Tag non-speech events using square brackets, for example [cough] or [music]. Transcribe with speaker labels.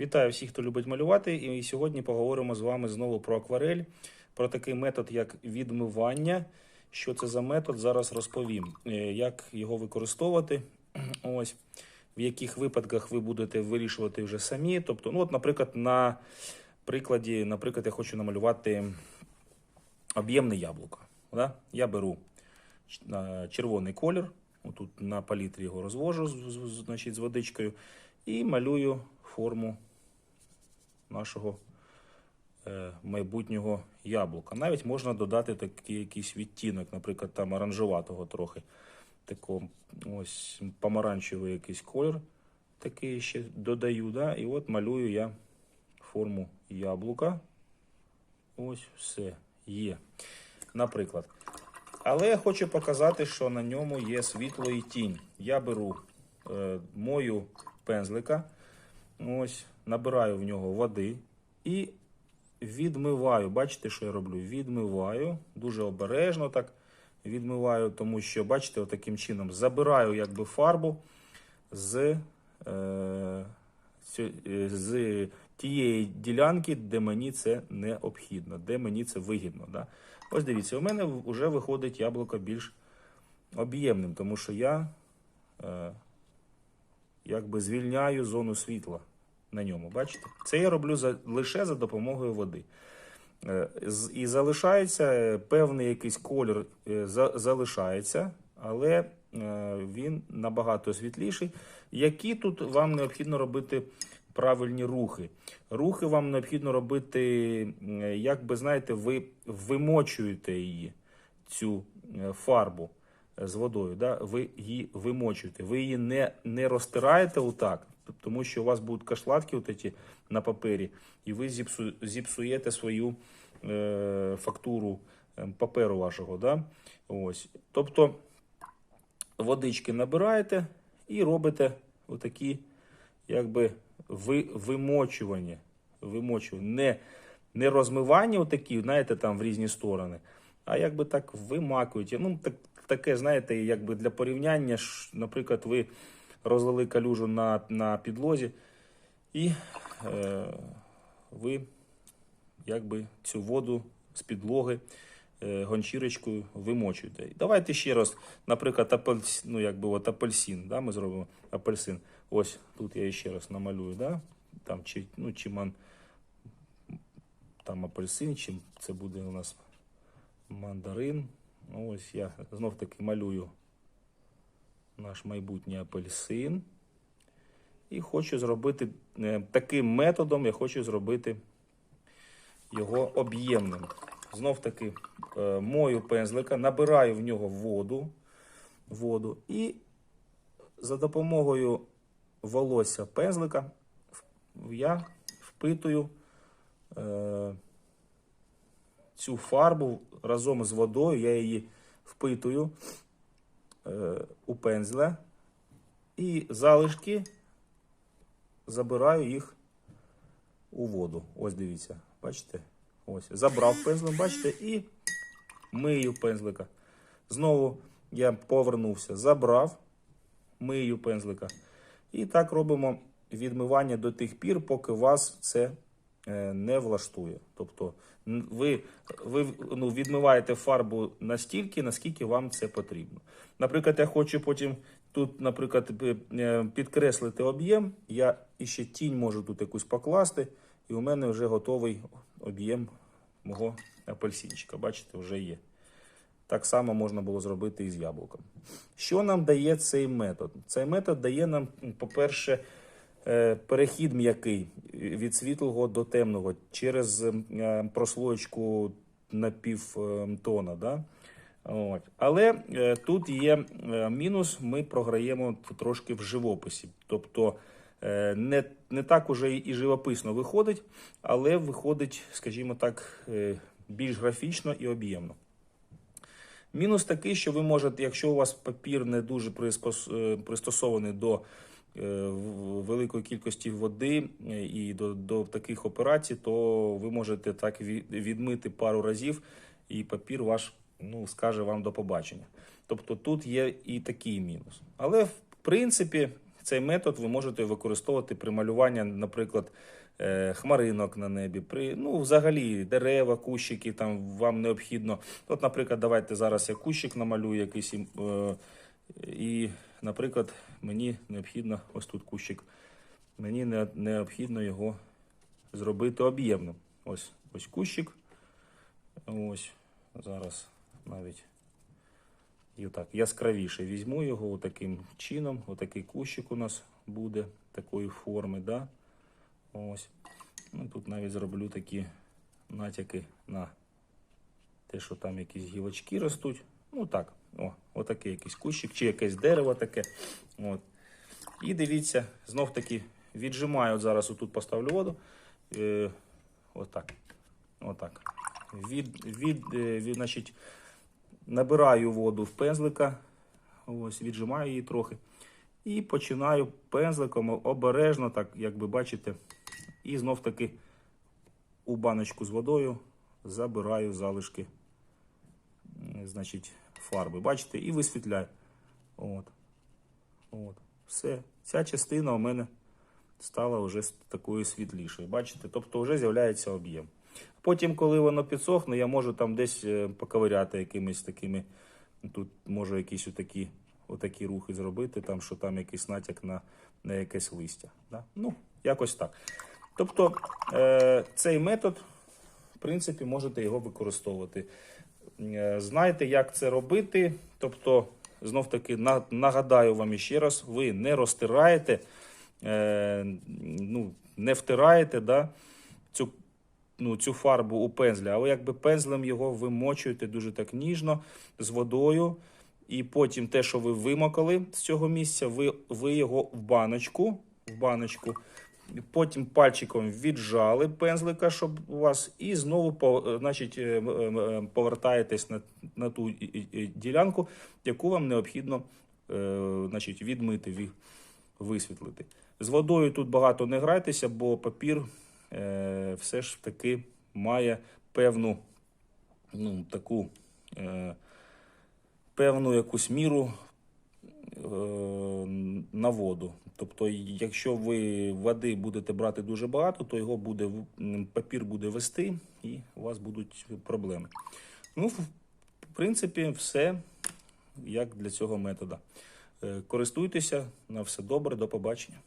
Speaker 1: Вітаю всіх, хто любить малювати. І сьогодні поговоримо з вами знову про акварель, про такий метод, як відмивання. Що це за метод? Зараз розповім, Е, як його використовувати. [clears throat] Ось в яких випадках ви будете вирішувати вже самі. Тобто, ну, от, наприклад, на прикладі, наприклад, я хочу намалювати об'ємне яблуко. Да? Я беру червоний колір, отут на палітрі його розвожу значить, з водичкою, і малюю форму нашого е, майбутнього яблука. Навіть можна додати такий якийсь відтінок, наприклад, там оранжеватого трохи. Такого ось помаранчевий якийсь колір. Такий ще додаю. Да? І от малюю я форму яблука. Ось все є. Наприклад. Але я хочу показати, що на ньому є світло і тінь. Я беру е, мою пензлика, ось, набираю в нього води і відмиваю. Бачите, що я роблю? Відмиваю дуже обережно так відмиваю, тому що, бачите, таким чином забираю якби фарбу з, е, е, з тієї ділянки, де мені це необхідно, де мені це вигідно. Да? Ось дивіться, у мене вже виходить яблуко більш об'ємним, тому що я е, якби звільняю зону світла на ньому. Бачите? Це я роблю за, лише за допомогою води. Е, І залишається певний якийсь колір е, залишається, але е, він набагато світліший. Які тут вам необхідно робити правильні рухи? Рухи вам необхідно робити, як би знаєте, ви вимочуєте її, цю фарбу з водою. Да? Ви її вимочуєте. Ви її не, не розтираєте отак, тому що у вас будуть кашлатки от ці на папері, і ви зіпсу, зіпсуєте свою е, фактуру е, паперу вашого. Да? Ось. Тобто водички набираєте і робите отакі, якби ви, вимочування. вимочування. Не, не розмивання, отакі, знаєте, там в різні сторони, а якби так вимакуєте. Ну, так, таке, знаєте, якби для порівняння, наприклад, ви розлили калюжу на, на підлозі, і е, ви якби цю воду з підлоги е, гончірочкою вимочуєте. Давайте ще раз, наприклад, апельс, ну, якби от апельсин, да, ми зробимо апельсин. Ось тут я ще раз намалюю, да? там, чи, ну, чи там апельсин, чи це буде у нас мандарин. Ну, Ось я знов таки малюю наш майбутній апельсин. І хочу зробити е, таким методом, я хочу зробити його об'ємним. Знов таки е, мою пензлика, набираю в нього воду, воду і за допомогою волосся пензлика я впитую е, цю фарбу разом з водою, я її впитую е, у пензля і залишки забираю їх у воду. Ось дивіться, бачите? Ось, забрав пензлем, бачите, і мию пензлика. Знову я повернувся, забрав, мию пензлика. І так робимо відмивання до тих пір, поки вас це не влаштує. Тобто ви, ви ну, відмиваєте фарбу настільки, наскільки вам це потрібно. Наприклад, я хочу потім тут, наприклад, е, підкреслити об'єм. Я іще тінь можу тут якусь покласти, і у мене вже готовий об'єм мого апельсинчика. Бачите, вже є. Так само можна було зробити і з яблуком. Що нам дає цей метод? Цей метод дає нам, по-перше, е, перехід м'який від світлого до темного через е, прослоєчку напівтона. Да? От. Але е, тут є е, мінус, ми програємо трошки в живописі. Тобто е, не, не так уже і живописно виходить, але виходить, скажімо так, е, більш графічно і об'ємно. Мінус такий, що ви можете, якщо у вас папір не дуже е, пристосований до е, великої кількості води е, і до, до таких операцій, то ви можете так відмити пару разів, і папір ваш ну, скаже вам до побачення. Тобто тут є і такий мінус. Але в принципі, Цей метод ви можете використовувати при малюванні, наприклад, е, хмаринок на небі, при ну, взагалі дерева, кущики, там вам необхідно. От, наприклад, давайте зараз я кущик намалюю якийсь. е, І, наприклад, мені необхідно ось тут кущик. Мені не- необхідно його зробити об'ємним. Ось ось кущик. Ось зараз навіть і отак яскравіше візьму його таким чином. Отакий кущик у нас буде такої форми. Да? Ось. Ну, тут навіть зроблю такі натяки на те, що там якісь гілочки ростуть. Ну так, о, отакий якийсь кущик, чи якесь дерево таке. От. І дивіться, знов таки віджимаю, от зараз отут поставлю воду. Е, отак. Отак. Від, від, е, від, значить, набираю воду в пензлика, ось, віджимаю її трохи. І починаю пензликом обережно, так, як ви бачите, і знов таки у баночку з водою забираю залишки значить, фарби. Бачите, і висвітляю. От. От. Все. Ця частина у мене стала вже такою світлішою. Бачите? Тобто вже з'являється об'єм. Потім, коли воно підсохне, я можу там десь е, поковиряти якимись такими. Тут можу якісь отакі, отакі рухи зробити, там, що там якийсь натяк на, на якесь листя. Да? Ну, якось так. Тобто е, цей метод, в принципі, можете його використовувати. Е, Знаєте, як це робити. Тобто, знов таки нагадаю вам іще раз, ви не розтираєте, е, ну, не втираєте да, цю, ну, цю фарбу у пензля, а ви якби пензлем його вимочуєте дуже так ніжно з водою. І потім те, що ви вимокали з цього місця, ви, ви його в баночку, в баночку Потім пальчиком віджали пензлика, щоб у вас, і знову е, значить, е, м, повертаєтесь на, на ту ділянку, яку вам необхідно е, значить, відмити, висвітлити. З водою тут багато не грайтеся, бо папір е, все ж таки має певну ну, таку е, певну якусь міру е, на воду. Тобто, якщо ви води будете брати дуже багато, то його буде папір буде вести і у вас будуть проблеми. Ну, в в принципі, все як для цього метода. Е, Користуйтеся на все добре, до побачення.